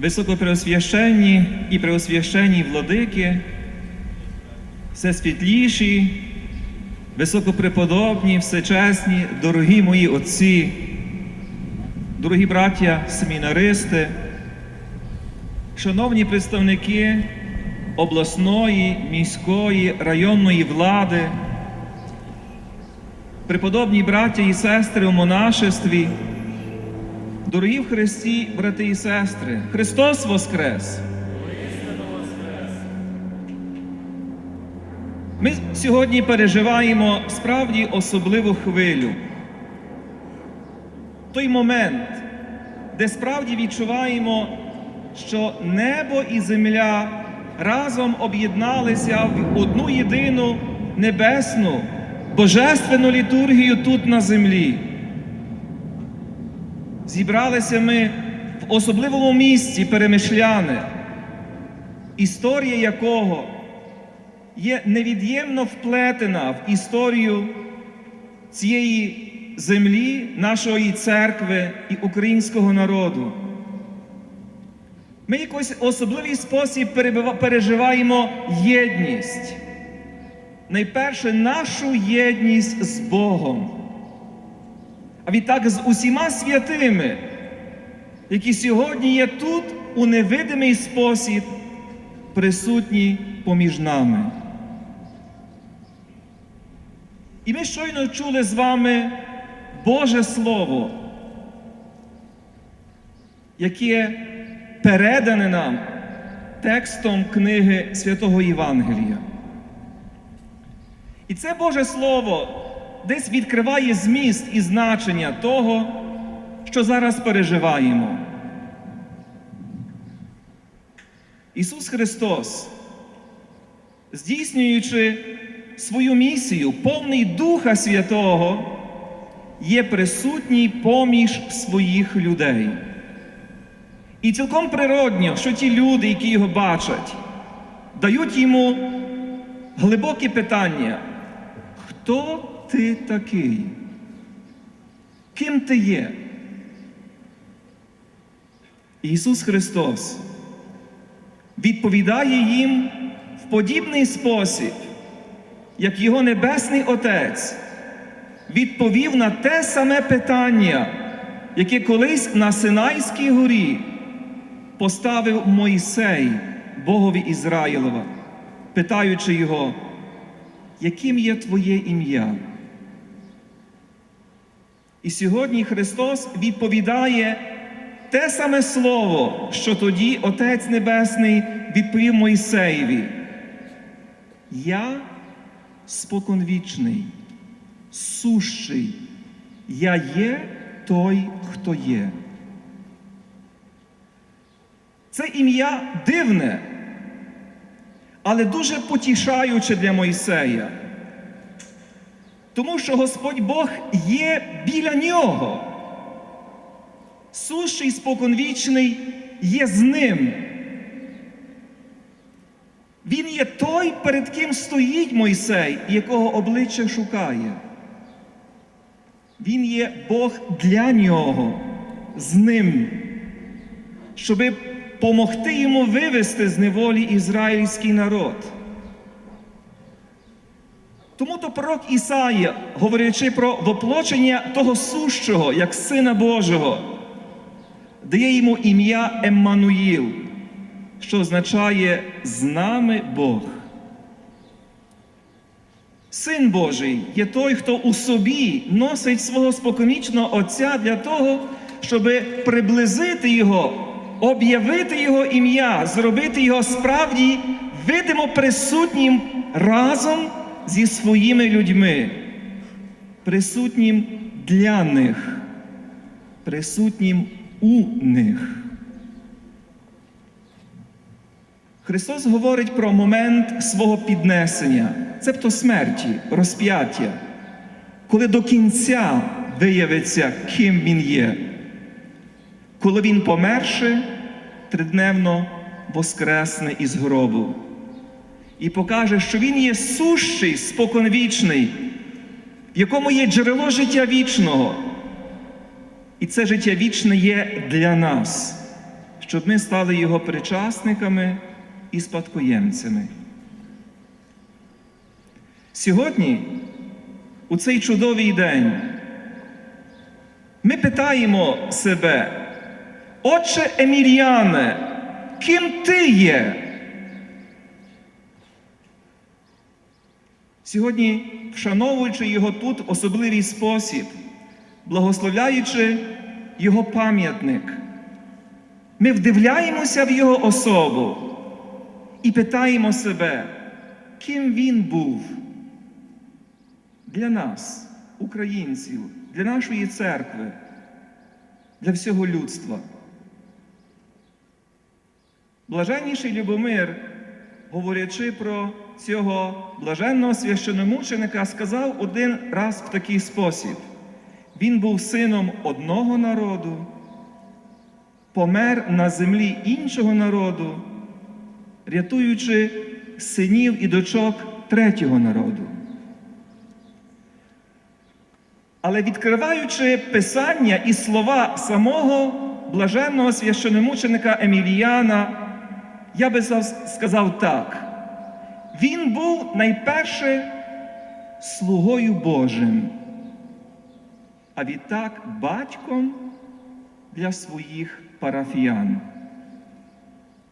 високопреосвященні і преосвященні владики, все світліші, високопреподобні, всечесні, дорогі мої отці, дорогі браття семінаристи, шановні представники обласної, міської, районної влади, преподобні браття і сестри у монашестві, дорогі в Христі, брати і сестри, Христос Воскрес! Ми сьогодні переживаємо справді особливу хвилю. Той момент, де справді відчуваємо, що небо і земля разом об'єдналися в одну єдину небесну, божественну літургію тут на землі. Зібралися ми в особливому місці перемишляне, історія якого є невід'ємно вплетена в історію цієї землі, нашої церкви і українського народу. Ми в якийсь особливий спосіб переживаємо єдність. Найперше нашу єдність з Богом. А відтак з усіма святими, які сьогодні є тут у невидимий спосіб присутні поміж нами. І ми щойно чули з вами Боже Слово, яке передане нам текстом книги Святого Євангелія. І це Боже Слово десь відкриває зміст і значення того, що зараз переживаємо. Ісус Христос, здійснюючи свою місію, повний Духа Святого, є присутній поміж своїх людей. І цілком природньо, що ті люди, які його бачать, дають йому глибокі питання: хто ти такий? Ким ти є? Ісус Христос відповідає їм в подібний спосіб, як його Небесний Отець відповів на те саме питання, яке колись на Синайській горі поставив Мойсей Богові Ізраїлова, питаючи його, яким є Твоє ім'я? І сьогодні Христос відповідає те саме слово, що тоді Отець Небесний відповів Мойсеєві. Я споконвічний, сущий, я є той, хто є. Це ім'я дивне, але дуже потішаюче для Мойсея. Тому що Господь Бог є біля нього. Сущий споконвічний є з ним. Він є той, перед ким стоїть Мойсей, якого обличчя шукає. Він є Бог для нього, з ним, щоби помогти йому вивести з неволі ізраїльський народ. Тому то пророк Ісаїя, говорячи про воплочення того сущого, як Сина Божого, дає йому ім'я Еммануїл, що означає з нами Бог. Син Божий є той, хто у собі носить свого споконвічного Отця для того, щоб приблизити Його, об'явити Його ім'я, зробити його справді видимо присутнім разом зі своїми людьми, присутнім для них, присутнім у них. Христос говорить про момент свого піднесення, цебто смерті, розп'яття, коли до кінця виявиться, ким Він є. Коли Він померше, тридневно воскресне із гробу і покаже, що Він є сущий, споконвічний, в якому є джерело життя вічного. І це життя вічне є для нас, щоб ми стали Його причасниками і спадкоємцями. Сьогодні, у цей чудовий день, ми питаємо себе, Отче Еміліане, ким ти є? Сьогодні, вшановуючи його тут в особливий спосіб, благословляючи його пам'ятник, ми вдивляємося в його особу і питаємо себе, ким він був для нас, українців, для нашої церкви, для всього людства. Блаженніший Любомир, говорячи про цього блаженного священомученика, сказав один раз в такий спосіб: він був сином одного народу, помер на землі іншого народу, рятуючи синів і дочок третього народу. Але відкриваючи Писання і слова самого блаженного священомученика Еміліяна, я би сказав так. Він був найперше слугою Божим, а відтак батьком для своїх парафіян.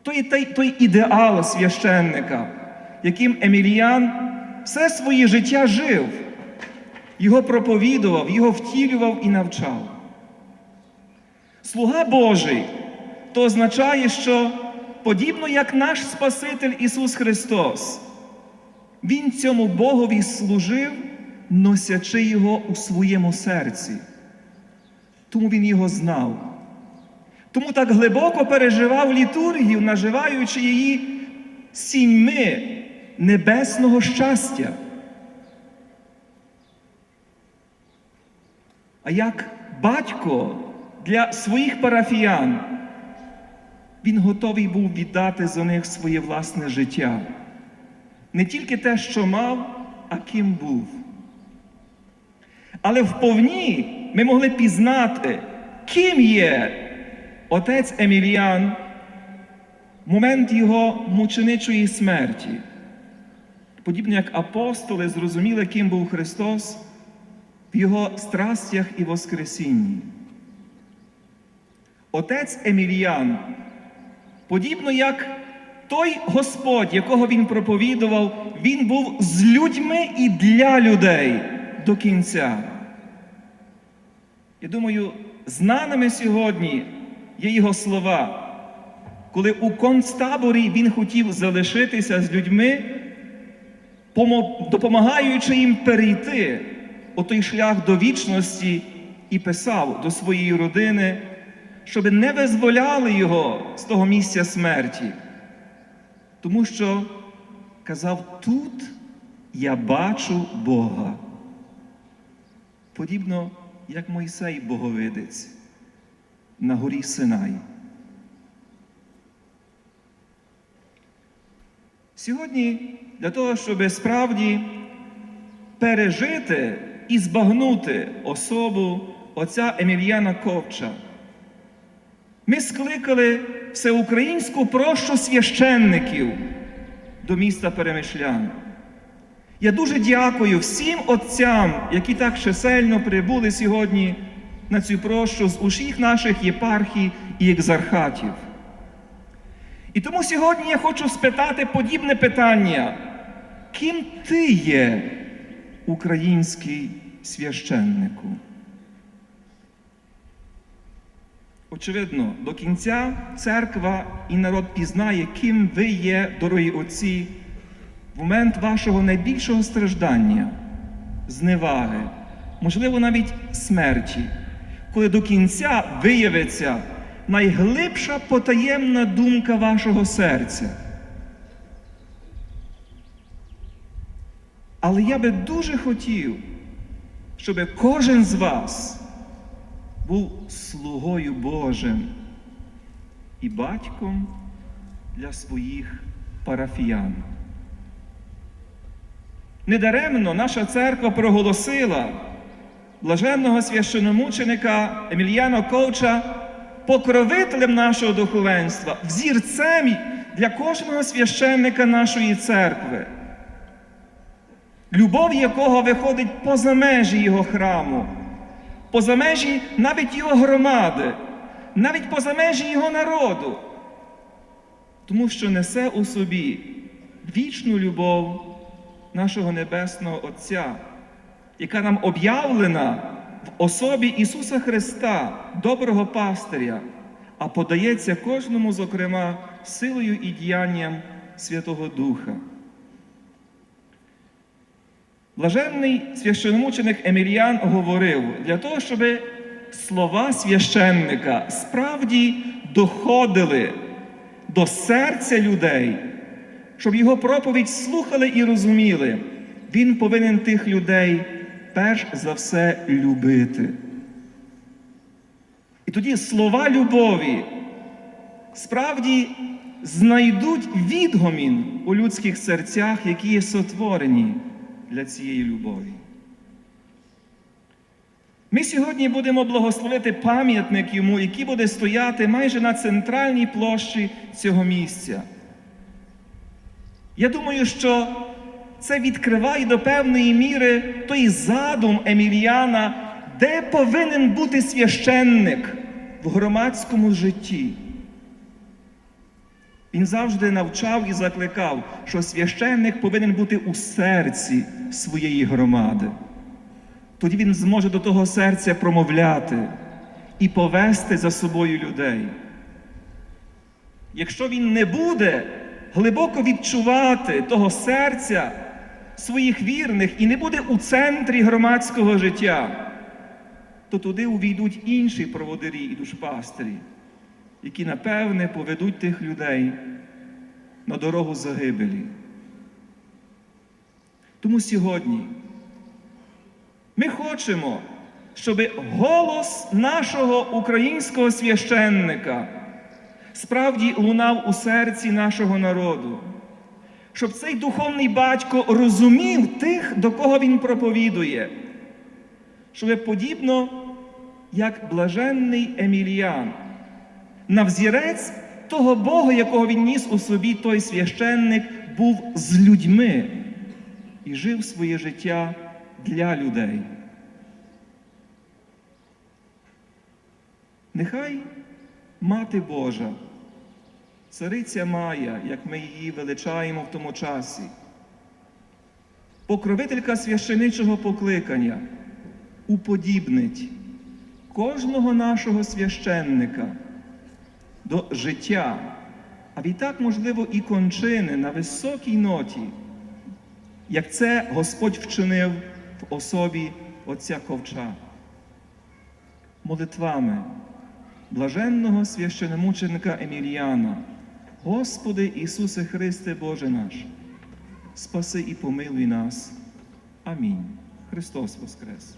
Той, той, той ідеал священника, яким Еміліян все своє життя жив, його проповідував, його втілював і навчав. Слуга Божий то означає, що подібно як наш Спаситель Ісус Христос, Він цьому Богові служив, носячи Його у своєму серці. Тому Він його знав. Тому так глибоко переживав літургію, наживаючи її сіньми небесного щастя. А як батько для своїх парафіян, він готовий був віддати за них своє власне життя. Не тільки те, що мав, а ким був. Але вповні ми могли пізнати, ким є отець Еміліан в момент його мученичої смерті. Подібно як апостоли зрозуміли, ким був Христос в Його страстях і Воскресінні. Отець Еміліян, подібно як той Господь, якого він проповідував, він був з людьми і для людей до кінця. Я думаю, знаними сьогодні є його слова, коли у концтаборі він хотів залишитися з людьми, допомагаючи їм перейти у той шлях до вічності і писав до своєї родини, щоб не визволяли його з того місця смерті. Тому що казав, тут я бачу Бога. Подібно, як Мойсей Боговидець на горі Синай. Сьогодні для того, щоб справді пережити і збагнути особу отця Еміліяна Ковча, ми скликали всеукраїнську прощу священників до міста Перемишлян. Я дуже дякую всім отцям, які так чисельно прибули сьогодні на цю прощу з усіх наших єпархій і екзархатів. І тому сьогодні я хочу спитати подібне питання: ким ти є, український священнику? Очевидно, до кінця церква і народ пізнає, ким ви є, дорогі отці, в момент вашого найбільшого страждання, зневаги, можливо, навіть смерті, коли до кінця виявиться найглибша потаємна думка вашого серця. Але я би дуже хотів, щоб кожен з вас був слугою Божим і батьком для своїх парафіян. Недаремно наша церква проголосила блаженного священомученика Емільяна Ковча покровителем нашого духовенства, взірцем для кожного священника нашої церкви, любов якого виходить поза межі його храму, поза межі навіть його громади, навіть поза межі його народу, тому що несе у собі вічну любов нашого Небесного Отця, яка нам об'явлена в особі Ісуса Христа, доброго пастиря, а подається кожному, зокрема, силою і діянням Святого Духа. Блаженний священомученик Еміліан говорив, для того, щоб слова священника справді доходили до серця людей, щоб його проповідь слухали і розуміли, він повинен тих людей перш за все любити. І тоді слова любові справді знайдуть відгомін у людських серцях, які є сотворені для цієї любові. Ми сьогодні будемо благословити пам'ятник йому, який буде стояти майже на центральній площі цього місця. Я думаю, що це відкриває до певної міри той задум Еміліана, де повинен бути священник в громадському житті. Він завжди навчав і закликав, що священник повинен бути у серці своєї громади. Тоді він зможе до того серця промовляти і повести за собою людей. Якщо він не буде глибоко відчувати того серця своїх вірних і не буде у центрі громадського життя, то туди увійдуть інші проводирі і душпастирі, які напевне поведуть тих людей на дорогу загибелі. Тому сьогодні ми хочемо, щоб голос нашого українського священника справді лунав у серці нашого народу, щоб цей духовний батько розумів тих, до кого він проповідує, щоб подібно як блаженний Еміліан, на взірець того Бога, якого він ніс у собі, той священник, був з людьми і жив своє життя для людей. Нехай Мати Божа, Цариця Майя, як ми її величаємо в тому часі, покровителька священичого покликання, уподібнить кожного нашого священника до життя, а відтак, можливо, і кончини на високій ноті, як це Господь вчинив в особі Отця Ковча. Молитвами блаженного священомученика Еміліана, Господи Ісусе Христе Боже наш, спаси і помилуй нас. Амінь. Христос Воскрес!